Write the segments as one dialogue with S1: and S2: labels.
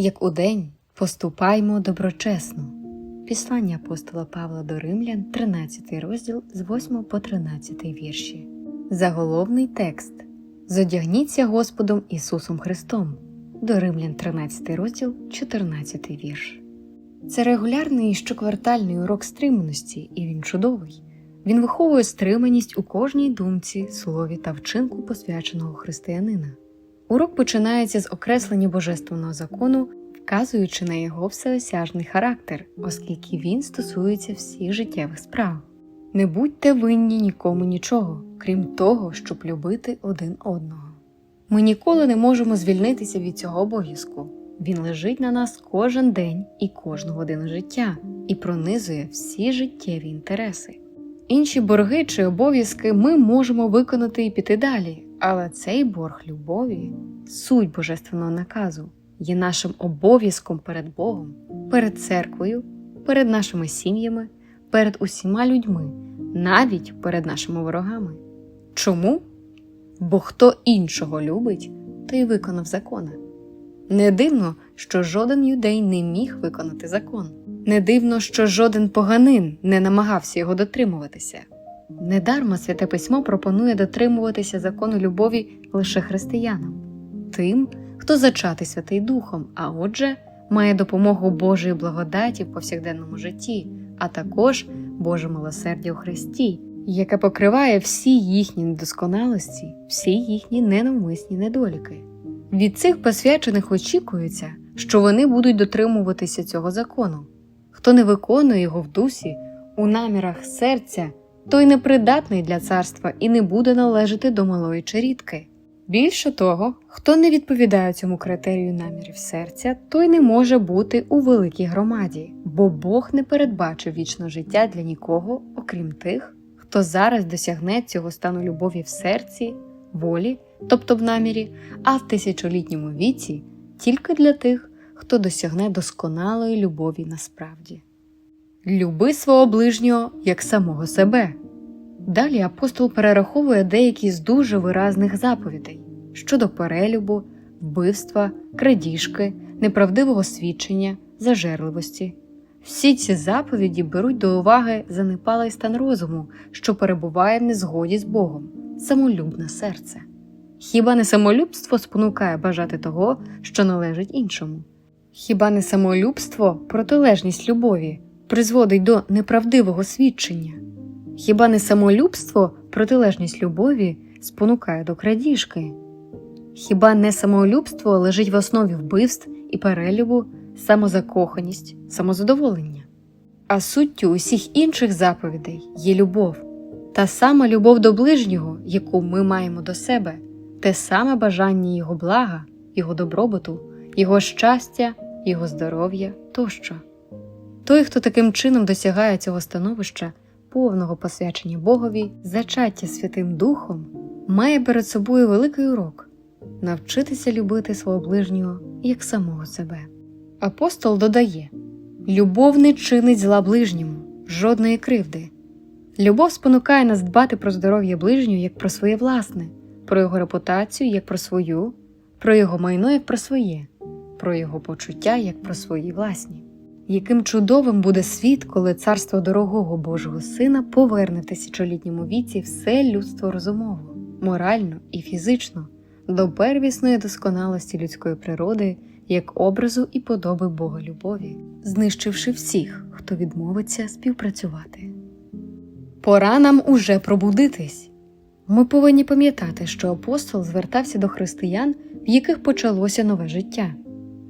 S1: як удень поступаймо доброчесно. Післання апостола Павла до Римлян, 13 розділ з 8 по 13 вірші. Заголовний текст Зодягніться Господом Ісусом Христом. До Римлян, 13 розділ, 14 вірш. Це регулярний щоквартальний урок стриманості, і він чудовий. Він виховує стриманість у кожній думці, слові та вчинку посвяченого християнина. Урок починається з окреслення божественного закону, вказуючи на його всеосяжний характер, оскільки він стосується всіх життєвих справ. Не будьте винні нікому нічого, крім того, щоб любити один одного. Ми ніколи не можемо звільнитися від цього обов'язку. Він лежить на нас кожен день і кожну годину життя і пронизує всі життєві інтереси. Інші борги чи обов'язки ми можемо виконати і піти далі, але цей борг любові, суть божественного наказу, є нашим обов'язком перед Богом, перед церквою, перед нашими сім'ями, перед усіма людьми, навіть перед нашими ворогами. Чому? Бо хто іншого любить, той виконав закона. Не дивно, що жоден юдей не міг виконати закон. Не дивно, що жоден поганин не намагався його дотримуватися. Недарма Святе Письмо пропонує дотримуватися закону любові лише християнам, тим, хто зачатий Святий Духом, а отже, має допомогу Божої благодаті в повсякденному житті, а також Боже милосердя у Христі, яке покриває всі їхні недосконалості, всі їхні ненавмисні недоліки. Від цих посвячених очікується, що вони будуть дотримуватися цього закону. Хто не виконує його в дусі, у намірах серця, той непридатний для царства і не буде належати до малої черідки. Більше того, хто не відповідає цьому критерію намірів серця, той не може бути у великій громаді, бо Бог не передбачив вічне життя для нікого, окрім тих, хто зараз досягне цього стану любові в серці, волі, тобто в намірі, а в тисячолітньому віці тільки для тих, хто досягне досконалої любові насправді. Люби свого ближнього як самого себе. Далі апостол перераховує деякі з дуже виразних заповідей щодо перелюбу, вбивства, крадіжки, неправдивого свідчення, зажерливості. Всі ці заповіді беруть до уваги занепалий стан розуму, що перебуває в незгоді з Богом, самолюбне серце. Хіба не самолюбство спонукає бажати того, що належить іншому? Хіба не самолюбство, протилежність любові, призводить до неправдивого свідчення? Хіба не самолюбство, протилежність любові, спонукає до крадіжки? Хіба не самолюбство лежить в основі вбивств і перелюбу, самозакоханість, самозадоволення? А суттю усіх інших заповідей є любов, та сама любов до ближнього, яку ми маємо до себе, те саме бажання його блага, його добробуту, його щастя, його здоров'я тощо. Той, хто таким чином досягає цього становища, повного посвячення Богові, зачаття Святим Духом, має перед собою великий урок навчитися любити свого ближнього як самого себе. Апостол додає: любов не чинить зла ближньому, жодної кривди. Любов спонукає нас дбати про здоров'я ближнього як про своє власне, про його репутацію як про свою, про його майно як про своє, про його почуття як про свої власні. Яким чудовим буде світ, коли царство дорогого Божого Сина поверне в тисячолітньому віці все людство розумово, морально і фізично до первісної досконалості людської природи як образу і подоби Бога любові, знищивши всіх, хто відмовиться співпрацювати. Пора нам уже пробудитись. Ми повинні пам'ятати, що апостол звертався до християн, в яких почалося нове життя.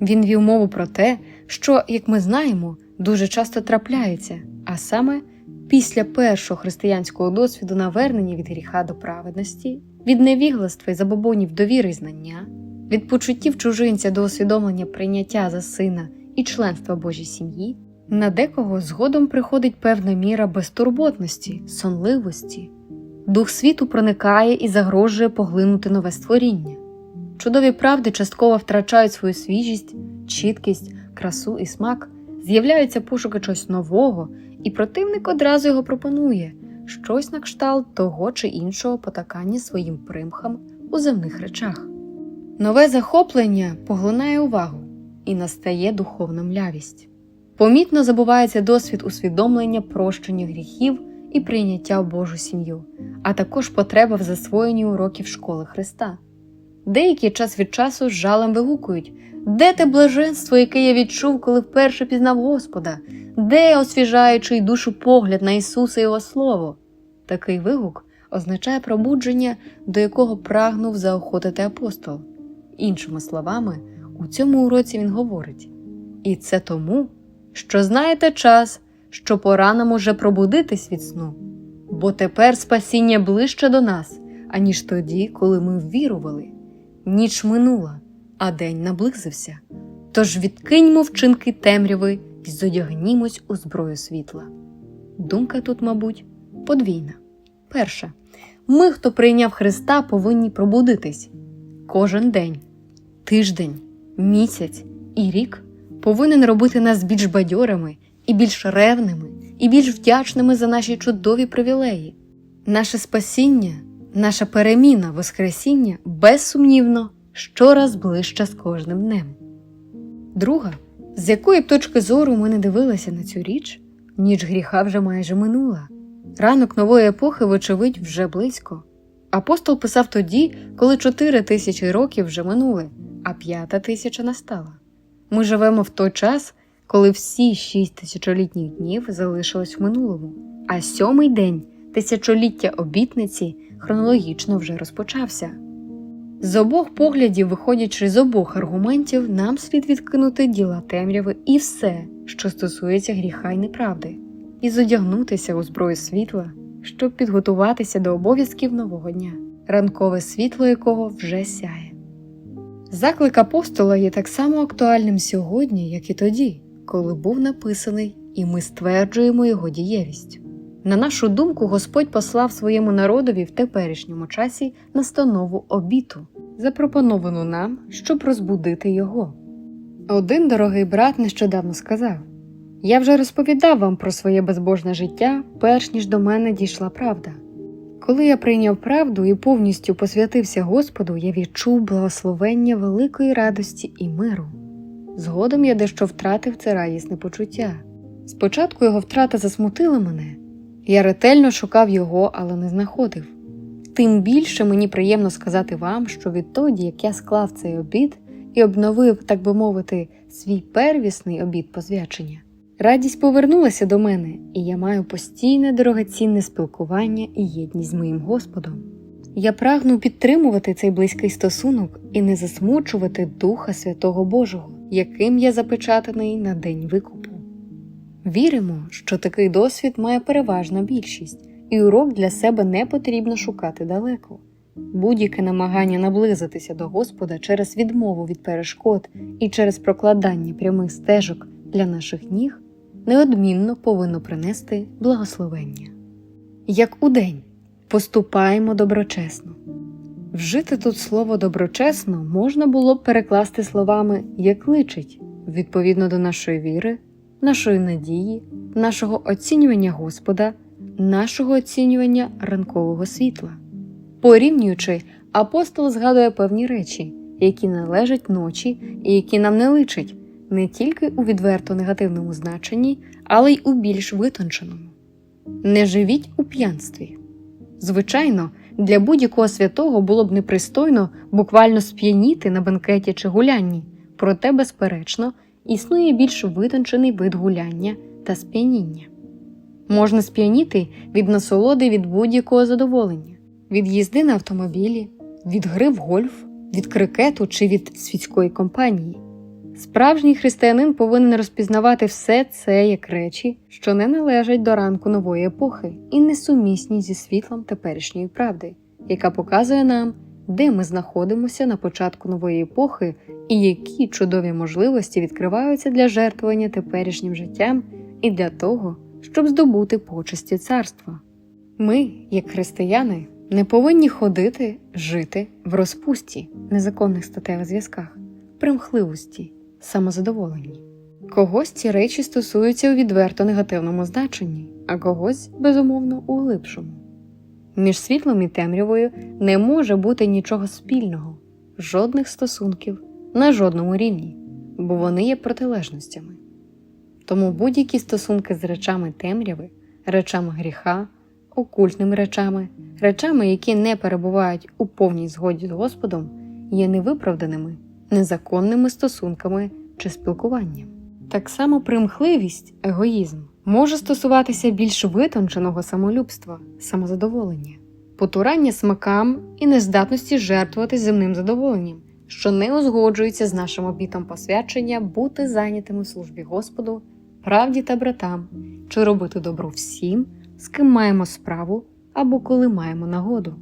S1: Він вів мову про те, що, як ми знаємо, дуже часто трапляється, а саме після першого християнського досвіду навернення від гріха до праведності, від невігластва й забобонів до віри й знання, від почуттів чужинця до усвідомлення прийняття за сина і членства Божій сім'ї, на декого згодом приходить певна міра безтурботності, сонливості. Дух світу проникає і загрожує поглинути нове створіння. Чудові правди частково втрачають свою свіжість, чіткість, красу і смак, з'являються пошуки чогось нового, і противник одразу його пропонує щось на кшталт того чи іншого потакання своїм примхам у земних речах. Нове захоплення поглинає увагу, і настає духовна млявість. Помітно забувається досвід усвідомлення прощення гріхів і прийняття в Божу сім'ю, а також потреба в засвоєнні уроків школи Христа. Деякі час від часу з жалем вигукують Де те блаженство, яке я відчув, коли вперше пізнав Господа? Де освіжаючий душу погляд на Ісуса і Його Слово? Такий вигук означає пробудження, до якого прагнув заохотити апостол. Іншими словами, у цьому уроці він говорить: І це тому, що знаєте час, що пора нам уже пробудитись від сну, бо тепер спасіння ближче до нас, аніж тоді, коли ми ввірували. Ніч минула, а день наблизився. Тож відкиньмо вчинки темряви і зодягнімось у зброю світла. Думка тут, мабуть, подвійна. Перша. Ми, хто прийняв Христа, повинні пробудитись. Кожен день, тиждень, місяць і рік повинен робити нас більш бадьорими і більш ревними, і більш вдячними за наші чудові привілеї. Наше спасіння, наша переміна, Воскресіння безсумнівно щораз ближче з кожним днем. Друга, з якої б точки зору ми не дивилися на цю річ, ніч гріха вже майже минула. Ранок нової епохи, вочевидь, вже близько. Апостол писав тоді, коли чотири тисячі років вже минули, а п'ята тисяча настала. Ми живемо в той час, коли всі шість тисячолітніх днів залишились в минулому, а сьомий день тисячоліття обітниці хронологічно вже розпочався. З обох поглядів, виходячи з обох аргументів, нам слід відкинути діла темряви і все, що стосується гріха й неправди, і зодягнутися у зброю світла, щоб підготуватися до обов'язків нового дня, ранкове світло якого вже сяє. Заклик апостола є так само актуальним сьогодні, як і тоді, коли був написаний, і ми стверджуємо його дієвість. На нашу думку, Господь послав своєму народові в теперішньому часі настанову обіту, запропоновану нам, щоб розбудити його. Один дорогий брат нещодавно сказав: Я вже розповідав вам про своє безбожне життя, перш ніж до мене дійшла правда. Коли я прийняв правду і повністю посвятився Господу, я відчув благословення великої радості і миру. Згодом я дещо втратив це радісне почуття. Спочатку його втрата засмутила мене, я ретельно шукав його, але не знаходив. Тим більше мені приємно сказати вам, що відтоді, як я склав цей обід і обновив, так би мовити, свій первісний обід посвячення, радість повернулася до мене, і я маю постійне дорогоцінне спілкування і єдність з моїм Господом. Я прагну підтримувати цей близький стосунок і не засмучувати Духа Святого Божого, яким я запечатаний на день викупу. Віримо, що такий досвід має переважна більшість, і урок для себе не потрібно шукати далеко. Будь-яке намагання наблизитися до Господа через відмову від перешкод і через прокладання прямих стежок для наших ніг неодмінно повинно принести благословення. Як удень поступаємо доброчесно. Вжити тут слово доброчесно можна було б перекласти словами як личить відповідно до нашої віри нашої надії, нашого оцінювання Господа, нашого оцінювання ранкового світла. Порівнюючи, апостол згадує певні речі, які належать ночі і які нам не личать, не тільки у відверто негативному значенні, але й у більш витонченому. Не живіть у п'янстві. Звичайно, для будь-якого святого було б непристойно буквально сп'яніти на бенкеті чи гулянні, проте, безперечно, існує більш витончений вид гуляння та сп'яніння. Можна сп'яніти від насолоди від будь-якого задоволення, від їзди на автомобілі, від гри в гольф, від крикету чи від світської компанії. Справжній християнин повинен розпізнавати все це як речі, що не належать до ранку нової епохи і несумісні зі світлом теперішньої правди, яка показує нам, де ми знаходимося на початку нової епохи і які чудові можливості відкриваються для жертвування теперішнім життям і для того, щоб здобути почесті царства. Ми, як християни, не повинні ходити, жити в розпусті, незаконних статевих зв'язках, примхливості, самозадоволенні. Когось ці речі стосуються у відверто негативному значенні, а когось, безумовно, у глибшому. Між світлом і темрявою не може бути нічого спільного, жодних стосунків на жодному рівні. бо вони є протилежностями. Тому будь-які стосунки з речами темряви, речами гріха, окультними речами, речами, які не перебувають у повній згоді з Господом, є невиправданими, незаконними стосунками чи спілкуванням. Так само примхливість, егоїзм може стосуватися більш витонченого самолюбства, самозадоволення, потурання смакам і нездатності жертвувати земним задоволенням, що не узгоджується з нашим обітом посвячення бути зайнятими в службі Господу, правді та братам, чи робити добро всім, з ким маємо справу або коли маємо нагоду.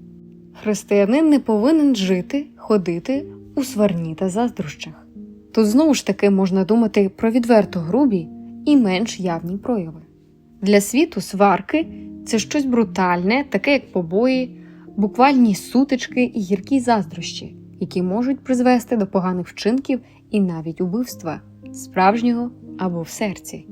S1: Християнин не повинен жити, ходити у сварні та заздрощах. Тут знову ж таки можна думати про відверто грубі і менш явні прояви. Для світу сварки це щось брутальне, таке як побої, буквальні сутички і гіркі заздрощі, які можуть призвести до поганих вчинків і навіть убивства, справжнього або в серці.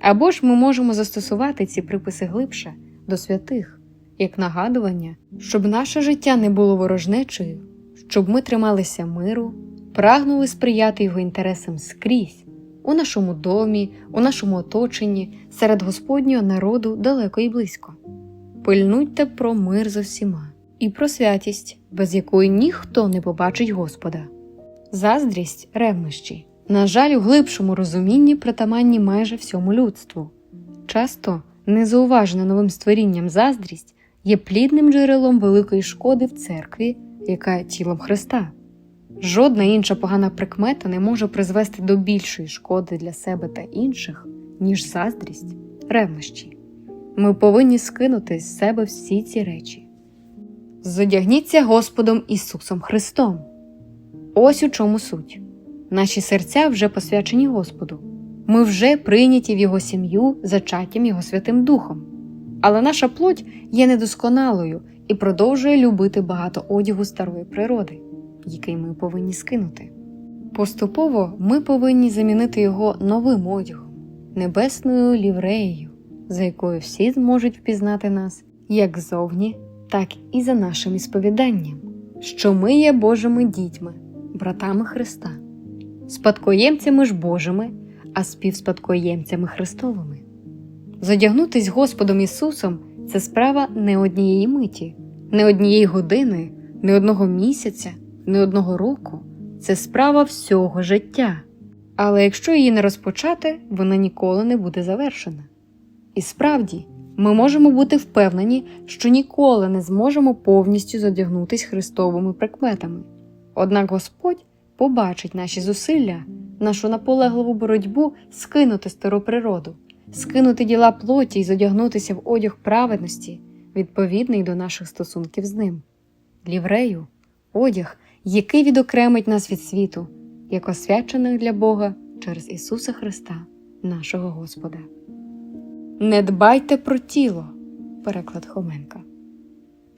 S1: Або ж ми можемо застосувати ці приписи глибше до святих, як нагадування, щоб наше життя не було ворожнечею, щоб ми трималися миру, прагнули сприяти його інтересам скрізь, у нашому домі, у нашому оточенні, серед Господнього народу далеко і близько. Пильнуйте про мир з усіма і про святість, без якої ніхто не побачить Господа. Заздрість ревнощі, на жаль, у глибшому розумінні притаманні майже всьому людству. Часто незауважена новим створінням заздрість є плідним джерелом великої шкоди в церкві, яка є тілом Христа. Жодна інша погана прикмета не може призвести до більшої шкоди для себе та інших, ніж заздрість, ревнощі. Ми повинні скинути з себе всі ці речі. Зодягніться Господом Ісусом Христом. Ось у чому суть. Наші серця вже посвячені Господу. Ми вже прийняті в Його сім'ю зачаттям Його Святим Духом. Але наша плоть є недосконалою і продовжує любити багато одягу старої природи, який ми повинні скинути. Поступово ми повинні замінити його новим одягом, небесною лівреєю, за якою всі зможуть впізнати нас як зовні, так і за нашим ісповіданням, що ми є Божими дітьми, братами Христа, спадкоємцями ж Божими, а співспадкоємцями Христовими. Задягнутись Господом Ісусом це справа не однієї миті, не однієї години, не одного місяця, не одного року. Це справа всього життя. Але якщо її не розпочати, вона ніколи не буде завершена. І справді, ми можемо бути впевнені, що ніколи не зможемо повністю задягнутись Христовими прикметами. Однак Господь побачить наші зусилля, нашу наполегливу боротьбу скинути стару природу, скинути діла плоті і задягнутися в одяг праведності, відповідний до наших стосунків з ним. Ліврею одяг, який відокремить нас від світу, як освячених для Бога через Ісуса Христа, нашого Господа. Не дбайте про тіло. Переклад Хоменка.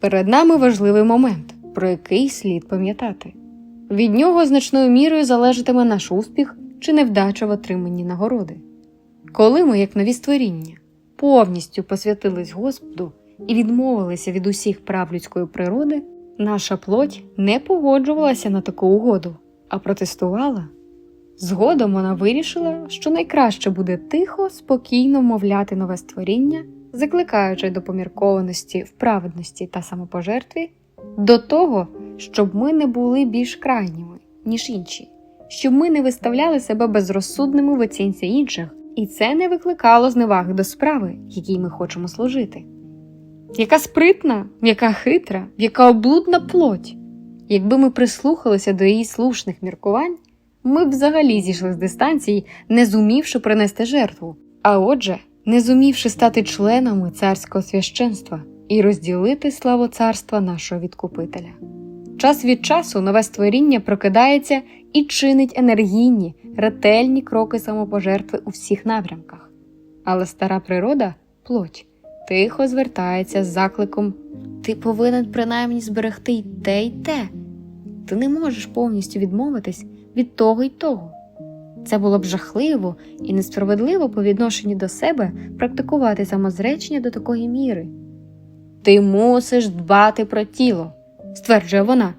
S1: Перед нами важливий момент, про який слід пам'ятати. Від нього значною мірою залежатиме наш успіх чи невдача в отриманні нагороди. Коли ми, як нові створіння, повністю посвятились Господу і відмовилися від усіх прав людської природи, наша плоть не погоджувалася на таку угоду, а протестувала. Згодом вона вирішила, що найкраще буде тихо, спокійно вмовляти нове створіння, закликаючи до поміркованості, вправедності та самопожертві, до того, щоб ми не були більш крайніми, ніж інші, щоб ми не виставляли себе безрозсудними в оцінці інших, і це не викликало зневаги до справи, якій ми хочемо служити. Яка спритна, яка хитра, яка облудна плоть. Якби ми прислухалися до її слушних міркувань, ми б взагалі зійшли з дистанції, не зумівши принести жертву, а отже, не зумівши стати членами царського священства і розділити славу царства нашого відкупителя. Час від часу нове створіння прокидається і чинить енергійні, ретельні кроки самопожертви у всіх напрямках. Але стара природа, плоть, тихо звертається з закликом Ти повинен принаймні зберегти й те, й те. Ти не можеш повністю відмовитись від того й того. Це було б жахливо і несправедливо по відношенню до себе практикувати самозречення до такої міри. Ти мусиш дбати про тіло, стверджує вона.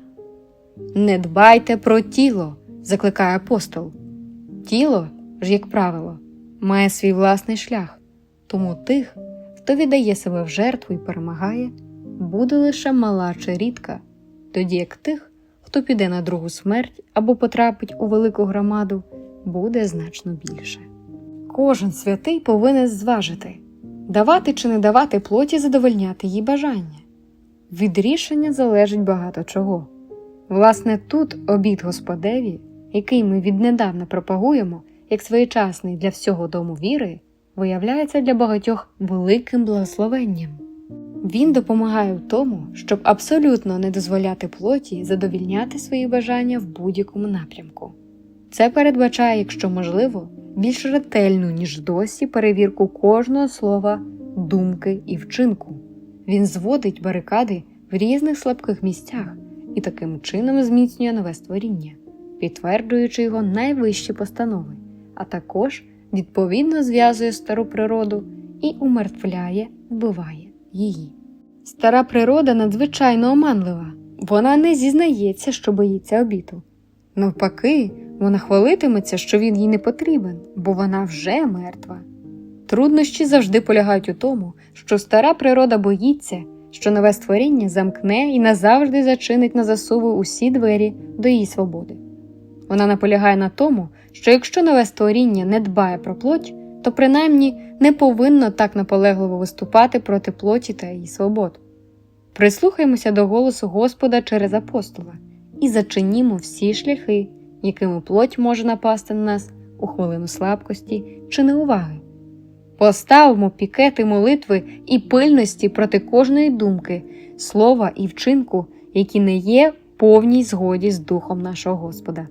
S1: Не дбайте про тіло, закликає апостол. Тіло ж, як правило, має свій власний шлях, тому тих, хто віддає себе в жертву і перемагає, буде лише мала чи рідка, тоді як тих, хто піде на другу смерть або потрапить у велику громаду, буде значно більше. Кожен святий повинен зважити, давати чи не давати плоті задовольняти її бажання. Від рішення залежить багато чого. Власне, тут обід Господеві, який ми віднедавна пропагуємо як своєчасний для всього дому віри, виявляється для багатьох великим благословенням. Він допомагає в тому, щоб абсолютно не дозволяти плоті задовільняти свої бажання в будь-якому напрямку. Це передбачає, якщо можливо, більш ретельну, ніж досі, перевірку кожного слова, думки і вчинку. Він зводить барикади в різних слабких місцях і таким чином зміцнює нове створіння, підтверджуючи його найвищі постанови, а також відповідно зв'язує стару природу і умертвляє, вбиває її. Стара природа надзвичайно оманлива, вона не зізнається, що боїться обіту. Навпаки, вона хвалитиметься, що він їй не потрібен, бо вона вже мертва. Труднощі завжди полягають у тому, що стара природа боїться, що нове створіння замкне і назавжди зачинить на засуви усі двері до її свободи. Вона наполягає на тому, що якщо нове створіння не дбає про плоть, то принаймні не повинно так наполегливо виступати проти плоті та її свобод. Прислухаймося до голосу Господа через апостола і зачинімо всі шляхи, якими плоть може напасти на нас у хвилину слабкості чи неуваги. Поставимо пікети молитви і пильності проти кожної думки, слова і вчинку, які не є повній згоді з духом нашого Господа.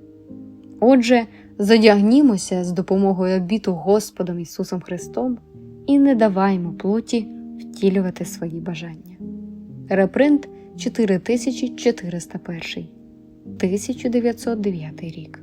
S1: Отже, задягнімося з допомогою обіту Господом Ісусом Христом і не даваймо плоті втілювати свої бажання. Репринт 4401 1909 рік